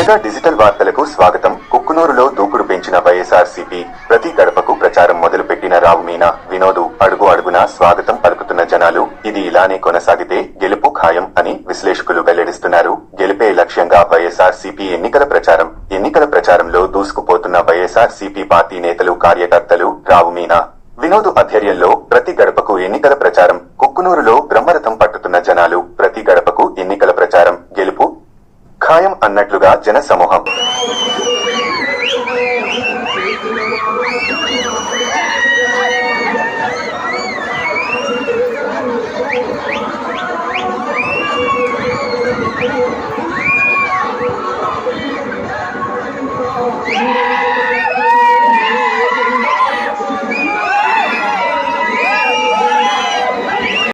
Mega digital వార్తలకు స్వాగతం. కుక్కునూరులో దూకుడు పెంచిన వైఎస్ఆర్సీపీ ప్రతి గడపకు ప్రచారం మొదలుపెట్టిన రావు మీనా వినోదు అడుగు అడుగున స్వాగతం పలుకుతున్న జనాలు ఇది ఇలానే కొనసాగితే గెలుపు ఖాయం అని విశ్లేషకులు వెల్లడిస్తున్నారు. గెలిపే లక్ష్యంగా వైఎస్ఆర్సీపీ ఎన్నికల ప్రచారం. ఎన్నికల ప్రచారంలో దూసుకుపోతున్న వైఎస్ఆర్సీపీ పార్టీ నేతలు కార్యకర్తలు రావు మీనా. వినోదు ఆధ్వర్యంలో ప్రతి గడపకు ఎన్నికల ప్రచారం. కుక్కునూరులో అన్నట్లుగా జన సమూహం